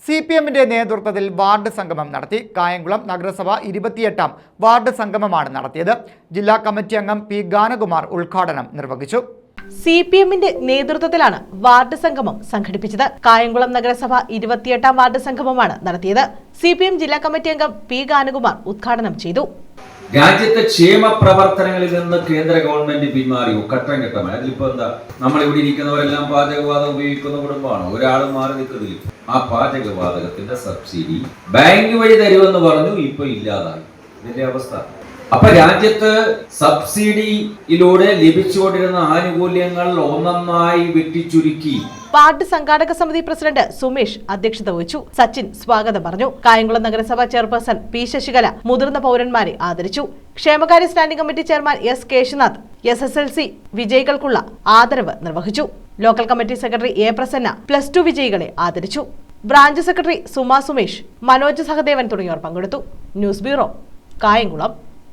C P എമ്മിന്റെ നേതൃത്വത്തിൽ ward സംഗമം നടത്തി. കായംകുളം നഗരസഭ ഇരുപത്തിയെട്ടാം വാർഡ് സംഗമമാണ് നടത്തിയത്. ജില്ലാ കമ്മിറ്റി അംഗം പി ഗാനകുമാർ ഉദ്ഘാടനം നിർവഹിച്ചു. സി പി എമ്മിന്റെ നേതൃത്വത്തിലാണ് വാർഡ് സംഗമം സംഘടിപ്പിച്ചത്. കായംകുളം നഗരസഭ ഇരുപത്തിയെട്ടാം വാർഡ് സംഗമമാണ് നടത്തിയത്. സി ജില്ലാ കമ്മിറ്റി അംഗം പി ഗാനകുമാർ ഉദ്ഘാടനം ചെയ്തു. രാജ്യത്തെ ക്ഷേമ പ്രവർത്തനങ്ങളിൽ നിന്ന് കേന്ദ്ര ഗവൺമെന്റ് പിന്മാറി. ഘട്ടം ഘട്ടമായി അതിലിപ്പോ എന്താ? നമ്മൾ ഇവിടെ ഇരിക്കുന്നവരെല്ലാം പാചകവാതകം ഉപയോഗിക്കുന്ന കുടുംബമാണ്? ഒരാൾ മാറി നിൽക്കുന്നില്ല. ആ പാചകവാതകത്തിന്റെ സബ്സിഡി ബാങ്ക് വഴി തരുമെന്ന് പറഞ്ഞു ഇപ്പൊ ഇല്ലാതായി. ഇതിന്റെ അവസ്ഥ. അപ്പൊ രാജ്യത്ത് സബ്സിഡിയിലൂടെ ലഭിച്ചുകൊണ്ടിരുന്ന ആനുകൂല്യങ്ങൾ ഒന്നൊന്നായി വെട്ടിച്ചുരുക്കി. വാർഡ് സംഘാടക സമിതി പ്രസിഡന്റ് സുമേഷ് അധ്യക്ഷത വഹിച്ചു. സച്ചിൻ സ്വാഗതം പറഞ്ഞു. കായംകുളം നഗരസഭാ ചെയർപേഴ്സൺ പി ശശികല മുതിർന്ന പൗരന്മാരെ ആദരിച്ചു. ക്ഷേമകാര്യ standing committee chairman S Keshunath S S L C വിജയികൾക്കുള്ള ആദരവ് നിർവഹിച്ചു. Local committee secretary A Prasanna plus two വിജയികളെ ആദരിച്ചു. ബ്രാഞ്ച് സെക്രട്ടറി സുമാ സുമേഷ് മനോജ് സഹദേവൻ തുടങ്ങിയവർ പങ്കെടുത്തു. News bureau Kayamkulam.